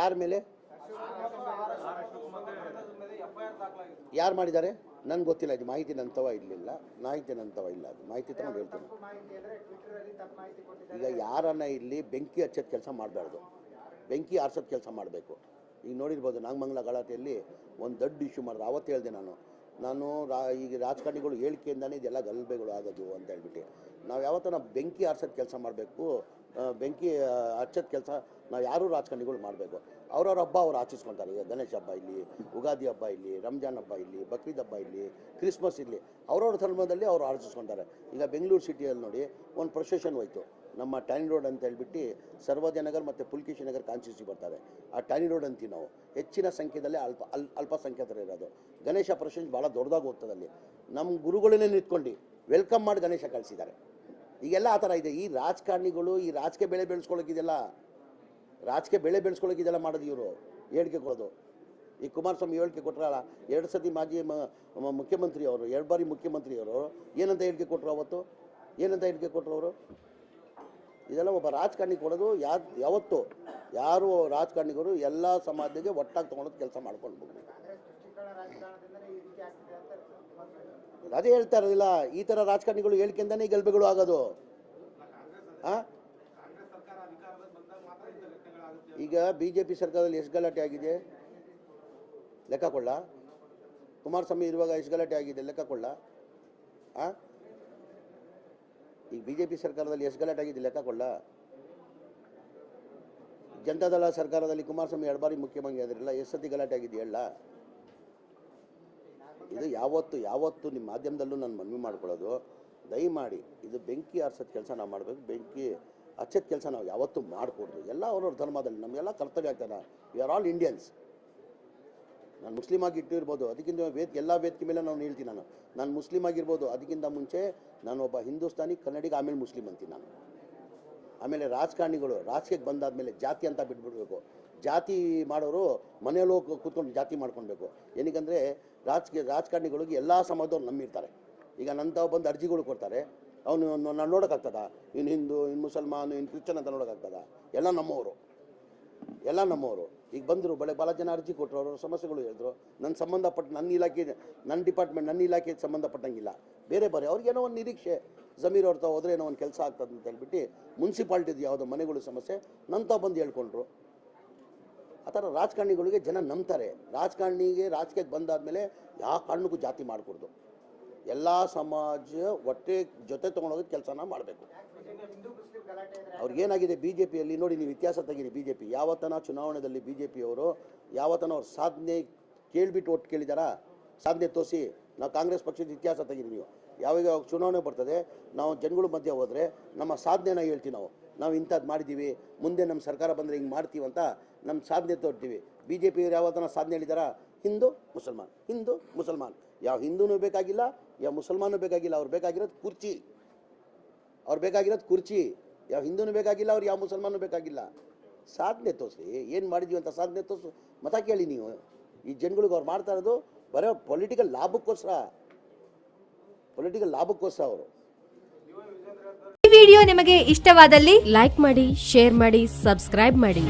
ಯಾರ ಮೇಲೆ? ಯಾರು ಮಾಡಿದ್ದಾರೆ? ನನ್ಗೆ ಗೊತ್ತಿಲ್ಲ, ಇದು ಮಾಹಿತಿ ನಂತವ ಇರಲಿಲ್ಲ. ಮಾಹಿತಿ ನಂತವ ಇಲ್ಲ ಅದು. ಮಾಹಿತಿ ತಗೊಂಡು ಹೇಳ್ತೀನಿ. ಈಗ ಯಾರನ್ನ ಇಲ್ಲಿ ಬೆಂಕಿ ಹಚ್ಚೋದು ಕೆಲಸ ಮಾಡಬಾರ್ದು. ಬೆಂಕಿ ಆರ್ಸೋದು ಕೆಲಸ ಮಾಡಬೇಕು. ಈಗ ನೋಡಿರ್ಬೋದು ನಾಗಮಂಗಲ ಗಲಾಟೆಯಲ್ಲಿ ಒಂದು ದೊಡ್ಡ ಇಶ್ಯೂ ಮಾಡಿದ್ರು. ಅವತ್ತು ಹೇಳಿದೆ ನಾನು. ನಾನು ರಾ, ಈಗ ರಾಜಕಾರಣಿಗಳು ಹೇಳಿಕೆಯಿಂದನೇ ಇದೆಲ್ಲ ಗಲಭೆಗಳು ಆಗೋದು ಅಂತ ಹೇಳ್ಬಿಟ್ಟು. ನಾವು ಯಾವತ್ತೂ ಬೆಂಕಿ ಆರ್ಸೋದು ಕೆಲಸ ಮಾಡಬೇಕು ಬೆಂಕಿ ಹಚ್ಚೋದು ಕೆಲಸ ನಾವು ಯಾರೂ ರಾಜಕಾರಣಿಗಳು ಮಾಡಬೇಕು. ಅವ್ರವ್ರ ಹಬ್ಬ ಅವ್ರು ಆಚರಿಸ್ಕೊಳ್ತಾರೆ ಈಗ ಗಣೇಶ ಹಬ್ಬ ಇಲ್ಲಿ ಯುಗಾದಿ ಹಬ್ಬ ಇಲ್ಲಿ, ರಂಜಾನ್ ಹಬ್ಬ ಇಲ್ಲಿ, ಬಕ್ರೀದ್ ಹಬ್ಬ ಇಲ್ಲಿ, ಕ್ರಿಸ್ಮಸ್ ಇಲ್ಲಿ. ಅವ್ರವ್ರ ಧರ್ಮದಲ್ಲಿ ಅವ್ರು ಆಚರಿಸ್ಕೊಂತಾರೆ. ಈಗ ಬೆಂಗಳೂರು ಸಿಟಿಯಲ್ಲಿ ನೋಡಿ, ಒಂದು ಪ್ರೊಸೆಷನ್ ಹೋಯ್ತು. ನಮ್ಮ ಟ್ಯಾನಿ ರೋಡ್ ಅಂತ ಹೇಳ್ಬಿಟ್ಟು ಸರ್ವೋದಯ ನಗರ್ ಮತ್ತು ಪುಲ್ಕೇಶಿ ನಗರ್ ಕಾನ್ಸ್ಟಿಟ್ಯೂನ್ಸಿ ಬರ್ತಾರೆ. ಆ ಟ್ಯಾನಿ ರೋಡ್ ಅಂತೀವಿ ನಾವು. ಹೆಚ್ಚಿನ ಸಂಖ್ಯೆದಲ್ಲಿ ಅಲ್ಪ, ಅಲ್ ಅಲ್ಪಸಂಖ್ಯಾತರು ಇರೋದು. ಗಣೇಶ ಪ್ರೊಸೆಷನ್ ಭಾಳ ದೊಡ್ಡದಾಗಿ ಹೋಗ್ತದೆ ನಮ್ಮ ಗುರುಗಳನ್ನೇ ನಿಂತ್ಕೊಂಡು ವೆಲ್ಕಮ್ ಮಾಡಿ ಗಣೇಶ ಕಳಿಸಿದ್ದಾರೆ. ಈಗೆಲ್ಲ ಆ ಥರ ಇದೆ. ಈ ರಾಜಕಾರಣಿಗಳು, ಈ ರಾಜಕೀಯ ಬೆಳೆ ಬೆಳೆಸ್ಕೊಳ್ಳೋಕ್ಕಿದೆಲ್ಲ ರಾಜಕೀಯ ಬೆಳೆ ಬೆಳೆಸ್ಕೊಳ್ಳೋಕ್ಕಿದೆಲ್ಲ ಮಾಡೋದು ಇವರು. ಹೇಳಿಕೆ ಕೊಡೋದು. ಈ ಕುಮಾರಸ್ವಾಮಿ ಹೇಳಿಕೆ ಕೊಟ್ಟರಲ್ಲ ಎರಡು ಸತಿ ಮಾಜಿ ಮುಖ್ಯಮಂತ್ರಿ ಅವರು, ಎರಡು ಬಾರಿ ಮುಖ್ಯಮಂತ್ರಿಯವರು ಏನಂತ ಹೇಳಿಕೆ ಕೊಟ್ಟರು ಅವತ್ತು? ಏನಂತ ಹೇಳಿಕೆ ಕೊಟ್ಟರು ಅವರು? ಇದೆಲ್ಲ ಒಬ್ಬ ರಾಜಕಾರಣಿ ಕೊಡೋದು ಯಾ ಯಾವತ್ತು. ಯಾರು ರಾಜಕಾರಣಿಗಳು ಎಲ್ಲ ಸಮಾಜಕ್ಕೆ ಒಟ್ಟಾಗಿ ತೊಗೊಳೋದು ಕೆಲಸ ಮಾಡ್ಕೊಂಡು ಅದೇ ಹೇಳ್ತಾ ಇರೋದಿಲ್ಲ, ಈ ಥರ ರಾಜಕಾರಣಿಗಳು ಹೇಳಿಕೆಯಿಂದನೇ ಗೆಲ್ಬೆಗಳು ಆಗೋದು. ಆ? ಈಗ ಬಿ ಜೆ ಪಿ ಸರ್ಕಾರದಲ್ಲಿ ಎಷ್ಟು ಗಲಾಟೆ ಆಗಿದೆ. ಲೆಕ್ಕ ಕೊಳ್ಳ ಕುಮಾರಸ್ವಾಮಿ ಇರುವಾಗ ಎಷ್ಟು ಗಲಾಟೆ ಆಗಿದೆ, ಲೆಕ್ಕ ಕೊಳ್ಳ ಆ? ಬಿ ಜೆ ಪಿ ಸರ್ಕಾರದಲ್ಲಿ ಎಷ್ಟು ಗಲಾಟೆ ಆಗಿದೆ ಲೆಕ್ಕ ಕೊಡಲ್ಲ ಜನತಾದಳ ಸರ್ಕಾರದಲ್ಲಿ ಕುಮಾರಸ್ವಾಮಿ ಎರಡು ಬಾರಿ ಮುಖ್ಯಮಂತ್ರಿ ಆದ್ರಲ್ಲ ಎಷ್ಟು ಸತಿ ಗಲಾಟೆ ಆಗಿದೆಯಲ್ಲ ಇದು ಯಾವತ್ತು ಯಾವತ್ತು ನಿಮ್ಮ ಮಾಧ್ಯಮದಲ್ಲೂ ನಾನು ಮನವಿ ಮಾಡ್ಕೊಳ್ಳೋದು, ದಯಮಾಡಿ ಇದು ಬೆಂಕಿ ಆರ್ಸೋದು ಕೆಲಸ ನಾವು ಮಾಡಬೇಕು, ಬೆಂಕಿ ಹಚ್ಚೋದು ಕೆಲಸ ನಾವು ಯಾವತ್ತೂ ಮಾಡಿಕೊಡ್ದು. ಎಲ್ಲ ಅವ್ರವ್ರ ಧರ್ಮದಲ್ಲಿ, ನಮಗೆಲ್ಲ ಕರ್ತವ್ಯ ಆಗ್ತದೆ. ವಿ ಆರ್ ಆಲ್ ಇಂಡಿಯನ್ಸ್ ನಾನು ಮುಸ್ಲಿಮ್ ಆಗಿ ಇಟ್ಟಿರ್ಬೋದು, ಅದಕ್ಕಿಂತ ವೇದ್, ಎಲ್ಲ ವೇದಿಕೆ ಮೇಲೆ ನಾನು ಹೇಳ್ತೀನಿ ನಾನು. ನಾನು ಮುಸ್ಲಿಮ್ ಆಗಿರ್ಬೋದು, ಅದಕ್ಕಿಂತ ಮುಂಚೆ ನಾನು ಒಬ್ಬ ಹಿಂದೂಸ್ತಾನಿ ಕನ್ನಡಿಗ, ಆಮೇಲೆ ಮುಸ್ಲಿಮ್ ಅಂತೀನಿ ನಾನು. ಆಮೇಲೆ ರಾಜಕಾರಣಿಗಳು, ರಾಜಕೀಯಕ್ಕೆ ಬಂದಾದಮೇಲೆ ಜಾತಿ ಅಂತ ಬಿಟ್ಬಿಡ್ಬೇಕು. ಜಾತಿ ಮಾಡೋರು ಮನೆಯಲ್ಲೂ ಕೂತ್ಕೊಂಡು ಜಾತಿ ಮಾಡ್ಕೊಳ್ಬೇಕು. ಏನಕ್ಕಂದರೆ ರಾಜಕೀಯ, ರಾಜಕಾರಣಿಗಳಿಗೆ ಎಲ್ಲ ಸಮಾಜದವ್ರು ನಂಬಿರ್ತಾರೆ ಈಗ ನಂತ ಬಂದು ಅರ್ಜಿಗಳು ಕೊಡ್ತಾರೆ, ಅವನು ನಾನು ನೋಡೋಕ್ಕಾಗ್ತದ? ಇನ್ನು ಹಿಂದೂ ಇನ್ನು ಮುಸಲ್ಮಾನು ಇನ್ನು ಕ್ರಿಶ್ಚನ್ ಅಂತ ನೋಡೋಕ್ಕಾಗ್ತದ? ಎಲ್ಲ ನಮ್ಮವರು. ಎಲ್ಲ ನಮ್ಮವರು. ಈಗ ಬಂದರು, ಬಳೆ ಭಾಳ ಜನ ಅರ್ಜಿ ಕೊಟ್ಟರು ಅವರ ಸಮಸ್ಯೆಗಳು ಹೇಳಿದ್ರು. ನನ್ನ ಸಂಬಂಧಪಟ್ಟ ನನ್ನ ಇಲಾಖೆ ನನ್ನ ಡಿಪಾರ್ಟ್ಮೆಂಟ್ ನನ್ನ ಇಲಾಖೆಗೆ ಸಂಬಂಧಪಟ್ಟಂಗಿಲ್ಲ. ಬೇರೆ ಬೇರೆ ಅವ್ರಿಗೇನೋ ಒಂದು ನಿರೀಕ್ಷೆ. ಜಮೀರ್ ಅವ್ರ ತಾವು ಹೋದ್ರೆ ಏನೋ ಒಂದು ಕೆಲಸ ಆಗ್ತದೆ ಅಂತ ಹೇಳ್ಬಿಟ್ಟು ಮುನ್ಸಿಪಾಲ್ಟಿದು ಯಾವುದೋ ಮನೆಗಳು ಸಮಸ್ಯೆ ನಂತ ಬಂದು ಹೇಳ್ಕೊಂಡ್ರು. ಆ ಥರ ರಾಜಕಾರಣಿಗಳಿಗೆ ಜನ ನಂಬ್ತಾರೆ. ರಾಜಕಾರಣಿಗೆ ರಾಜಕೀಯಕ್ಕೆ ಬಂದಾದ್ಮೇಲೆ ಯಾವ ಕಾರಣಕ್ಕೂ ಜಾತಿ ಮಾಡಿಕೊಡ್ದು. ಎಲ್ಲ ಸಮಾಜ ಒಟ್ಟೆ ಜೊತೆ ತೊಗೊಂಡೋಗೋದು ಕೆಲಸನ ಮಾಡಬೇಕು. ಅವ್ರಿಗೇನಾಗಿದೆ ಬಿ ಜೆ ಪಿಯಲ್ಲಿ ನೋಡಿ, ನೀವು ಇತಿಹಾಸ ತೆಗೀರಿ ಬಿ ಜೆ ಪಿ ಯಾವತ್ತನ ಚುನಾವಣೆಯಲ್ಲಿ ಬಿ ಜೆ ಪಿಯವರು ಯಾವತ್ತನ ಅವ್ರ ಸಾಧನೆ ಕೇಳಿಬಿಟ್ಟು ಒಟ್ಟು ಕೇಳಿದಾರಾ? ಸಾಧನೆ ತೋರಿಸಿ, ನಾವು ಕಾಂಗ್ರೆಸ್ ಪಕ್ಷದ ಇತಿಹಾಸ ತೆಗೀರಿ ನೀವು. ಯಾವಾಗ ಚುನಾವಣೆ ಬರ್ತದೆ, ನಾವು ಜನಗಳ ಮಧ್ಯೆ ಹೋದರೆ ನಮ್ಮ ಸಾಧನೆನ ಹೇಳ್ತೀವಿ ನಾವು. ನಾವು ಇಂಥದ್ದು ಮಾಡಿದ್ದೀವಿ, ಮುಂದೆ ನಮ್ಮ ಸರ್ಕಾರ ಬಂದರೆ ಹಿಂಗೆ ಮಾಡ್ತೀವಿ ಅಂತ ನಮ್ಮ ಸಾಧನೆ ತೋರ್ತೀವಿ. ಬಿ ಜೆ ಪಿಯವರು ಯಾವತ್ತನ ಸಾಧನೆ ಹೇಳಿದಾರ? ಹಿಂದೂ, ಮುಸಲ್ಮಾನ್. ಹಿಂದೂ, ಮುಸಲ್ಮಾನ್. ಯಾವ ಹಿಂದೂನೂ ಬೇಕಾಗಿಲ್ಲ, ಯಾವ ಮುಸಲ್ಮಾನೂ ಬೇಕಾಗಿಲ್ಲ. ಅವ್ರು ಬೇಕಾಗಿರೋದು ಕುರ್ಚಿ. ಅವ್ರು ಬೇಕಾಗಿರೋದು ಕುರ್ಚಿ. ಯಾವ ಹಿಂದೂನು ಬೇಕಾಗಿಲ್ಲ, ಅವ್ರು ಯಾವ ಮುಸಲ್ಮಾನು ಬೇಕಾಗಿಲ್ಲ. ಸಾಧನೆ ತೋರಿಸಿ, ಏನು ಮಾಡಿದ್ವಿ ಅಂತ ಸಾಧನೆ ತೋರಿಸು. ಮತ ಕೇಳಿ ನೀವು. ಈ ಜನಗಳಿಗೆ ಅವ್ರು ಮಾಡ್ತಾ ಇರೋದು ಬರೋ ಪೊಲಿಟಿಕಲ್ ಲಾಭಕ್ಕೋಸ್ಕರ. ಪೊಲಿಟಿಕಲ್ ಲಾಭಕ್ಕೋಸ್ಕರ ಅವರು. ಈ ವಿಡಿಯೋ ನಿಮಗೆ ಇಷ್ಟವಾದಲ್ಲಿ ಲೈಕ್ ಮಾಡಿ, ಶೇರ್ ಮಾಡಿ, ಸಬ್ಸ್ಕ್ರೈಬ್ ಮಾಡಿ.